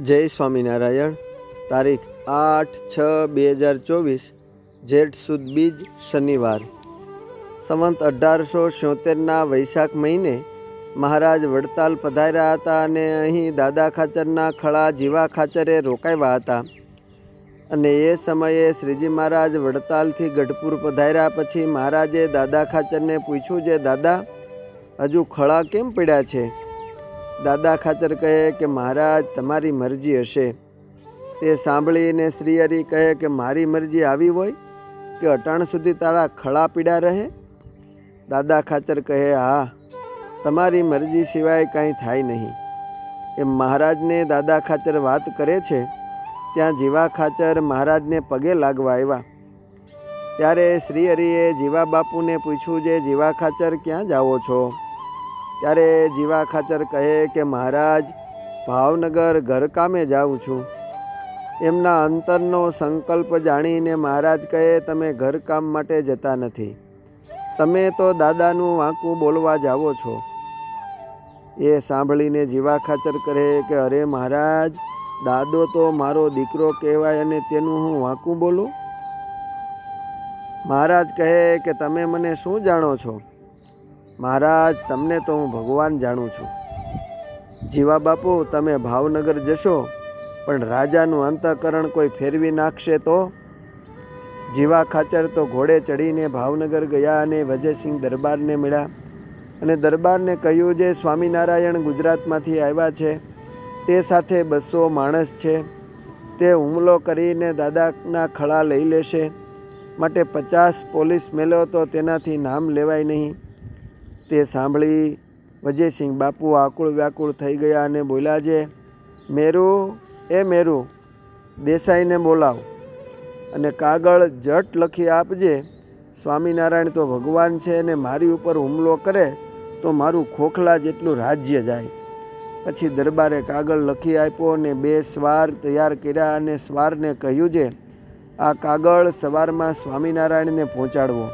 જય સ્વામિનારાયણ. તારીખ આઠ છ બે હજાર ચોવીસ, જેઠ સુદ બીજ શનિવાર. સંવંત અઢારસો છોતેરના વૈશાખ મહિને મહારાજ વડતાલ પધાર્યા હતા અને અહીં દાદા ખાચરના ખળા જીવા ખાચરે રોકાયા હતા. અને એ સમયે શ્રીજી મહારાજ વડતાલથી ગઢપુર પધાર્યા પછી મહારાજે દાદા ખાચરને પૂછ્યું, જે દાદા, હજુ ખળા કેમ પડ્યા છે? દાદા ખાચર કહે કે મહારાજ, તમારી મરજી હશે. તે સાંભળીને શ્રી હરિ કહે કે મારી મરજી આવી હોય કે અટાણ સુધી તારા ખળા પીડા રહે? દાદા ખાચર કહે, હા, તમારી મરજી સિવાય કાંઈ થાય નહીં. એમ મહારાજને દાદા ખાચર વાત કરે છે, ત્યાં જીવા ખાચર મહારાજને પગે લાગવા આવ્યા. ત્યારે શ્રી હરિએ જીવા બાપુને પૂછ્યું, જે જીવા ખાચર ક્યાં જાઓ છો? ત્યારે જીવા ખાચર કહે કે, મહારાજ, ભાવનગર ઘરકામે જાઉં છું. એમના અંતરનો સંકલ્પ જાણીને મહારાજ કહે, તમે ઘરકામ માટે જતા નથી. તમે તો દાદાનું વાંકું બોલવા જાઓ છો. એ સાંભળીને જીવા ખાચર કહે કે, અરે મહારાજ, દાદો તો મારો દીકરો કહેવાય અને તેનું હું વાંકું બોલું? મહારાજ કહે કે, તમે મને શું જાણો છો? મહારાજ, તમને તો હું ભગવાન જાણું છું. જીવા બાપુ, તમે ભાવનગર જશો, પણ રાજાનું અંતઃકરણ કોઈ ફેરવી નાખશે તો? જીવા ખાચર તો ઘોડે ચડીને ભાવનગર ગયા અને વજયસિંહ દરબારને મળ્યા અને દરબારને કહ્યું જે સ્વામિનારાયણ ગુજરાતમાંથી આવ્યા છે, તે સાથે બસો માણસ છે. તે હુમલો કરીને દાદાના ખળા લઈ લેશે. માટે પચાસ પોલીસ મેલો તો તેનાથી નામ લેવાય નહીં. તે સાંભળી વજયસિંહ બાપુ આકુળ વ્યાકુળ થઈ ગયા અને બોલ્યા છે, મેરુ, એ મેરુ, દેસાઈને બોલાવ અને કાગળ જટ લખી આપજે. સ્વામિનારાયણ તો ભગવાન છે અને મારી ઉપર હુમલો કરે તો મારું ખોખલા જેટલું રાજ્ય જાય. પછી દરબારે કાગળ લખી આપ્યો અને બે સ્વાર તૈયાર કર્યા અને સ્વારને કહ્યું છે, આ કાગળ સવારમાં સ્વામિનારાયણને પહોંચાડવો.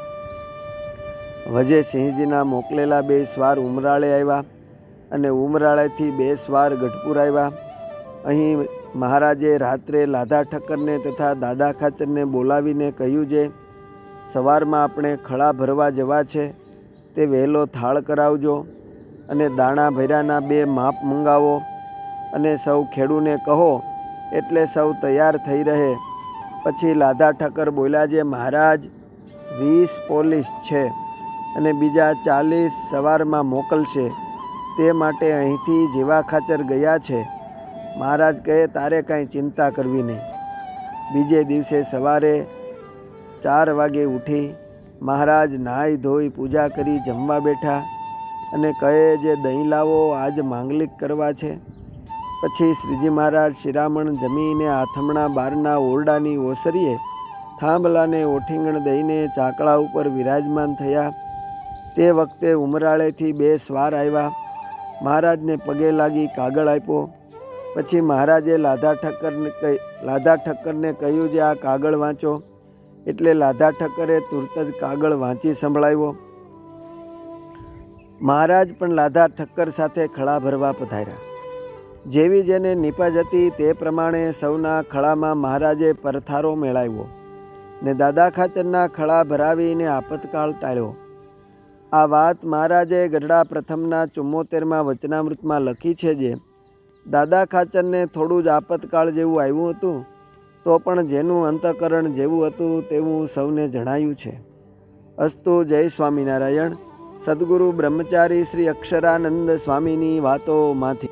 વજયસિંહજીના મોકલેલા બે સ્વાર ઉમરાળે આવ્યા અને ઉમરાળેથી બે સ્વાર ગઢપુર આવ્યા. અહીં મહારાજે રાત્રે લાધા ઠક્કરને તથા દાદા ખાચરને બોલાવીને કહ્યું છે સવારમાં આપણે ખળા ભરવા જવા છે, તે વહેલો થાળ કરાવજો અને દાણા ભર્યાના બે માપ મંગાવો અને સૌ ખેડૂને કહો, એટલે સૌ તૈયાર થઈ રહે. પછી લાધા ઠક્કર બોલ્યા છે મહારાજ, વીસ પોલીસ છે. અને બીજા ચાલીસ સવારમાં મોકલશે. તે માટે અહીંથી જેવા ખાચર ગયા છે. મહારાજ કહે, તારે કાંઈ ચિંતા કરવી નહીં. બીજે દિવસે સવારે ચાર વાગે ઉઠી મહારાજ નાહી ધોઈ પૂજા કરી જમવા બેઠા અને કહે, જે દહીં લાવો, આજ માંગલિક કરવા છે. પછી શ્રીજી મહારાજ શિરામણ જમીને આથમણા બારના ઓરડાની ઓસરીએ થાંભલાને ઓઠીંગણ દઈને ચાકડા ઉપર વિરાજમાન થયા. તે વખતે ઉમરાળેથી બે સ્વાર આવ્યા. મહારાજને પગે લાગી કાગળ આપ્યો. પછી મહારાજે લાધા ઠક્કરને કહી, લાધા ઠક્કરને કહ્યું જે આ કાગળ વાંચો. એટલે લાધા ઠક્કરે તુરત જ કાગળ વાંચી સંભળાવ્યો. મહારાજ પણ લાધા ઠક્કર સાથે ખળા ભરવા પધાર્યા. જેવી જેને નિપજ હતી તે પ્રમાણે સૌના ખળામાં મહારાજે પરથારો મેળવ્યો ને દાદા ખાચરના ખળા ભરાવીને આપતકાળ ટાળ્યો. આ વાત મહારાજે ગઢડા પ્રથમના ચુમ્મોતેરમાં વચનામૃતમાં લખી છે જે, દાદા ખાચરને થોડું જ આપતકાળ જેવું આવ્યું હતું, તો પણ જેનું અંતઃકરણ જેવું હતું તેવું સૌને જણાયું છે. અસ્તુ જય સ્વામિનારાયણ, સદગુરુ બ્રહ્મચારી શ્રી અક્ષરાનંદ સ્વામીની વાતોમાંથી.